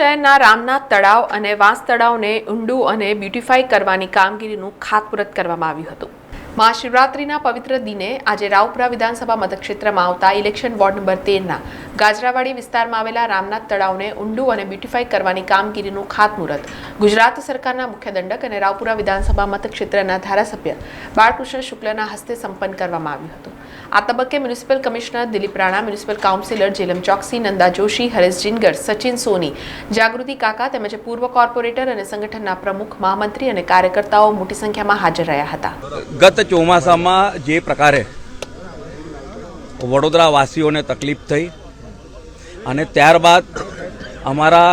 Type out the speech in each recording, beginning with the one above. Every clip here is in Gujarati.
શહેરના રામનાથ તળાવ અને વાંસ તળાવને ઊંડું અને બ્યુટિફાઈ કરવાની કામગીરીનું ખાતમુહૂર્ત કરવામાં આવ્યું હતું. મહાશિવરાત્રિના પવિત્ર દિને આજે રાવપુરા વિધાનસભા મતક્ષેત્રમાં આવતા ઇલેક્શન વોર્ડ નંબર તેરના ગાજરાવાડી વિસ્તારમાં આવેલા રામનાથ તળાવને ઊંડું અને બ્યુટીફાઈ કરવાની કામગીરીનું ખાતમુહૂર્ત ગુજરાત સરકારના મુખ્ય દંડક અને રાવપુરા વિધાનસભા મતક્ષેત્રના ધારાસભ્ય બાળકૃષ્ણ શુક્લના હસ્તે સંપન્ન કરવામાં આવ્યું હતું. આ તબક્કે municipal commissioner Dilip Rana, municipal councillor Jhelum Choksi, Nanda Joshi, Haresh Jingar, Sachin Soni, Jagruti Kaka તેમજ પૂર્વ કોર્પોરેટર અને સંગઠનના પ્રમુખ, મહામંત્રી અને કાર્યકર્તાઓ મોટી સંખ્યામાં હાજર રહ્યા હતા. ગત ચોમાસામાં જે પ્રકારે વડોદરા વાસીઓને તકલીફ થઈ અને ત્યારબાદ અમારા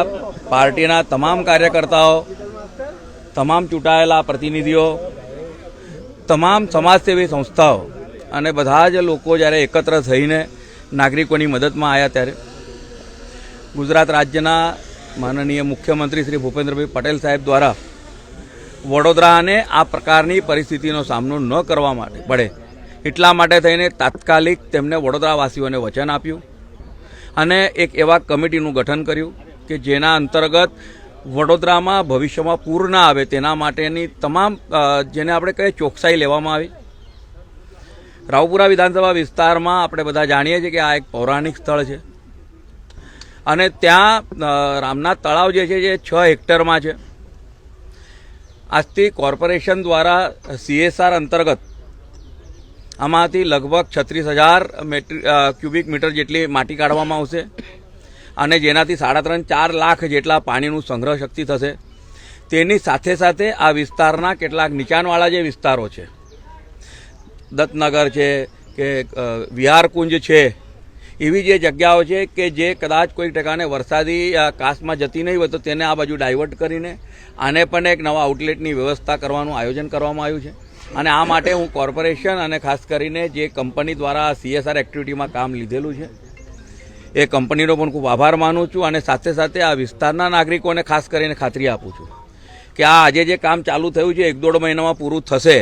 પાર્ટીના તમામ કાર્યકર્તાઓ, તમામ ચૂંટાયેલા પ્રતિનિધિઓ, તમામ સમાજસેવી સંસ્થાઓ અને બધા જ લોકો જ્યારે એકત્ર થઈને નાગરિકોની મદદમાં આવ્યા ત્યારે ગુજરાત રાજ્યના માનનીય મુખ્યમંત્રી શ્રી ભૂપેન્દ્રભાઈ પટેલ સાહેબ દ્વારા વડોદરાને આ પ્રકારની પરિસ્થિતિનો સામનો ન કરવા માટે પડે. એટલા માટે થઈને તાત્કાલિક તેમને વડોદરાવાસીઓને વચન આપ્યું અને એક એવા કમિટીનું ગઠન કર્યું કે જેના અંતર્ગત વડોદરામાં ભવિષ્યમાં પૂર ના આવે તેના માટેની તમામ જેને આપણે કહીએ ચોકસાઈ લેવામાં આવી. રાવપુરા વિધાનસભા વિસ્તારમાં આપણે બધા જાણીએ છીએ કે આ એક પૌરાણિક સ્થળ છે. અને ત્યાં રામના તળાવ જે છે, જે છ હેક્ટરમાં છે. આજથી કોર્પોરેશન દ્વારા સીએસઆર અંતર્ગત આમાંથી લગભગ છત્રીસ હજાર ક્યુબિક મીટર જેટલી માટી કાઢવામાં આવશે અને જેનાથી સાડા ત્રણ, ચાર લાખ જેટલા પાણીનું સંગ્રહ શક્તિ થશે. તેની સાથે સાથે આ વિસ્તારના કેટલાક નીચાણવાળા જે વિસ્તારો છે દત્તનગર છે કે વિહારકુંજ છે, એવી જે જગ્યાઓ છે કે જે કદાચ કોઈ ટકાને વરસાદી કાસમાં જતી નહીં હોય તો તેને આ બાજુ ડાયવર્ટ કરીને આને પણ એક નવા આઉટલેટની વ્યવસ્થા કરવાનું આયોજન કરવામાં આવ્યું છે. અને આ માટે હું કોર્પોરેશન અને ખાસ કરીને જે કંપની દ્વારા સીએસઆર એક્ટિવિટીમાં કામ લીધેલું છે. એ કંપનીનો પણ ખૂબ આભાર માનું છું અને સાથે સાથે આ વિસ્તારના નાગરિકોને ખાસ કરીને ખાતરી આપું છું. કે આ આજે જે કામ ચાલુ થયું છે, એક દોઢ મહિનામાં પૂરું થશે.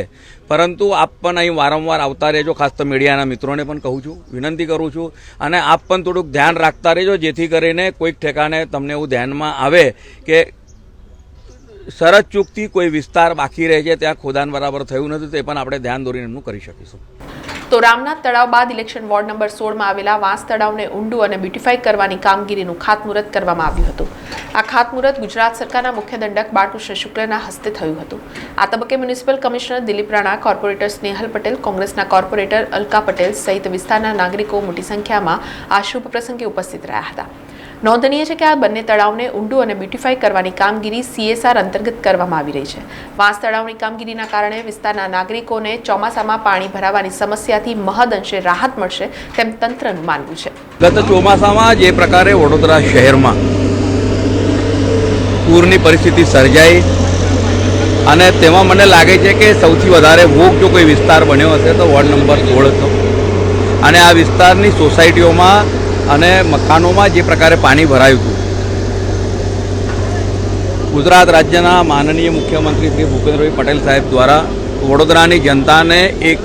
પરંતુ આપ પણ અહીં વારંવાર આવતા રહેજો, ખાસ તો મીડિયાના મિત્રોને પણ કહું છું, વિનંતી કરું છું. અને આપ પણ થોડુંક ધ્યાન રાખતા રહેજો, જેથી કરીને કોઈક ઠેકાણે તમને એવું ધ્યાનમાં આવે કે સરહદ ચૂકથી કોઈ વિસ્તાર બાકી રહે છે, ત્યાં ખોદાન બરાબર થયું નથી, તે પણ આપણે ધ્યાન દોરીને એમનું કરી શકીશું. તો રામનાથ તળાવ બાદ ઇલેક્શન વોર્ડ નંબર સોળમાં આવેલા વાંસ તળાવને ઊંડું અને બ્યુટિફાઈ કરવાની કામગીરીનું ખાતમુહૂર્ત કરવામાં આવ્યું હતું. આ ખાતમુહૂર્ત ગુજરાત સરકારના મુખ્ય દંડક બાળકૃષ્ણ શુક્લના હસ્તે થયું હતું. આ તબક્કે municipal commissioner Dilip Rana, corporator Snehal Patel, કોંગ્રેસના કોર્પોરેટર અલકા પટેલ સહિત વિસ્તારના નાગરિકો મોટી સંખ્યામાં આ શુભ પ્રસંગે ઉપસ્થિત રહ્યા હતા. નોંધનીય છે કે આ બંને તળાવને ઊંડું અને બ્યુટીફાઈ કરવાની કામગીરી સીએસઆર અંતર્ગત કરવામાં આવી રહી છે. વાંસ તળાવની કામગીરીના કારણે વિસ્તારના નાગરિકોને ચોમાસામાં પાણી ભરાવાની સમસ્યાથી મહદઅંશે રાહત મળશે તેમ તંત્રનું માનવું છે. ગત ચોમાસામાં જે પ્રકારે વડોદરા શહેરમાં પૂરની પરિસ્થિતિ સર્જાઈ અને તેમાં મને લાગે છે કે સૌથી વધારે ભોગ જો કોઈ વિસ્તાર બન્યો હશે તો વોર્ડ નંબર સોળ હતો અને આ વિસ્તારની સોસાયટીઓમાં અને મકાનોમાં જે પ્રકારે પાણી ભરાયું હતું. ગુજરાત રાજ્યના માનનીય મુખ્યમંત્રી શ્રી ભૂપેન્દ્રભાઈ પટેલ સાહેબ દ્વારા વડોદરાની જનતાને એક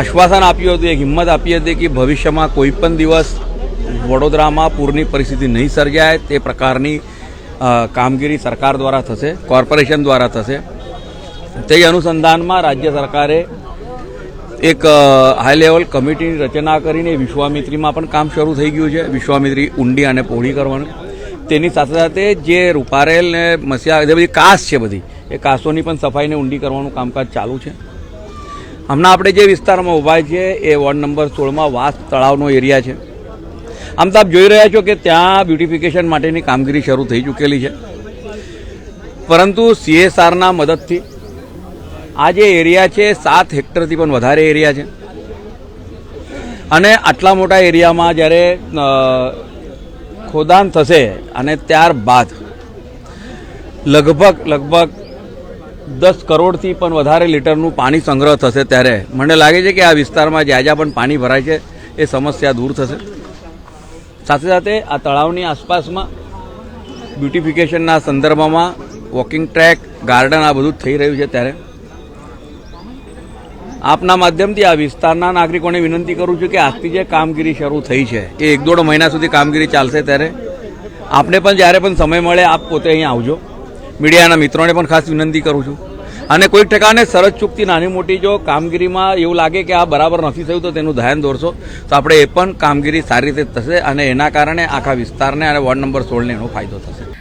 આશ્વાસન આપ્યું હતું, એક હિંમત આપી હતી કે ભવિષ્યમાં કોઈ પણ દિવસ વડોદરામાં પૂરની પરિસ્થિતિ નહીં સર્જાય, તે પ્રકારની કામગીરી સરકાર દ્વારા થશે, કોર્પોરેશન દ્વારા થશે. તે અનુસંધાનમાં રાજ્ય સરકારે એક હાઈ લેવલ કમિટીની રચના કરીને વિશ્વામિત્રીમાં પણ કામ શરૂ થઈ ગયું છે, વિશ્વામિત્રી ઊંડી અને પહોળી કરવાનું. તેની સાથે સાથે જે રૂપારેલ ને મસિયા જે બધી કાસ છે બધી, એ કાસોની પણ સફાઈને ઊંડી કરવાનું કામકાજ ચાલુ છે. હમણાં આપણે જે વિસ્તારમાં ઊભા છીએ, એ વોર્ડ નંબર સોળમાં વાસ તળાવનો એરિયા છે. આમ તો આપ જોઈ રહ્યા છો કે ત્યાં બ્યુટિફિકેશન માટેની કામગીરી શરૂ થઈ ચૂકેલી છે. પરંતુ સીએસઆરના મદદથી આ જે એરિયા છે, સાત હેક્ટરથી પણ વધારે એરિયા છે. અને આટલા મોટા એરિયામાં જ્યારે ખોદાણ થશે અને ત્યારબાદ લગભગ લગભગ દસ કરોડથી પણ વધારે લીટરનું પાણી સંગ્રહ થશે ત્યારે. મને લાગે છે કે આ વિસ્તારમાં જ્યાં જ્યાં પણ પાણી ભરાય છે, એ સમસ્યા દૂર થશે. સાથે સાથે આ તળાવની આસપાસમાં બ્યુટિફિકેશનના સંદર્ભમાં વોકિંગ ટ્રેક, ગાર્ડન આ બધું થઈ રહ્યું છે ત્યારે. આપના માધ્યમથી આ વિસ્તારના નાગરિકોને વિનંતી કરું છું કે આજથી જે કામગીરી શરૂ થઈ છે, એ એક દોઢ મહિના સુધી કામગીરી ચાલશે ત્યારે આપને પણ જ્યારે પણ સમય મળે આપ પોતે અહીં આવજો. મીડિયાના મિત્રોને પણ ખાસ વિનંતી કરું છું. અને કોઈક ટકાને સરજ ચૂકતી નાની મોટી જો કામગીરીમાં એવું લાગે કે આ બરાબર નથી થયું તો તેનું ધ્યાન દોરશો. તો આપણે એ પણ કામગીરી સારી રીતે થશે અને એના કારણે આખા વિસ્તારને અને વોર્ડ નંબર સોળને એનો ફાયદો થશે.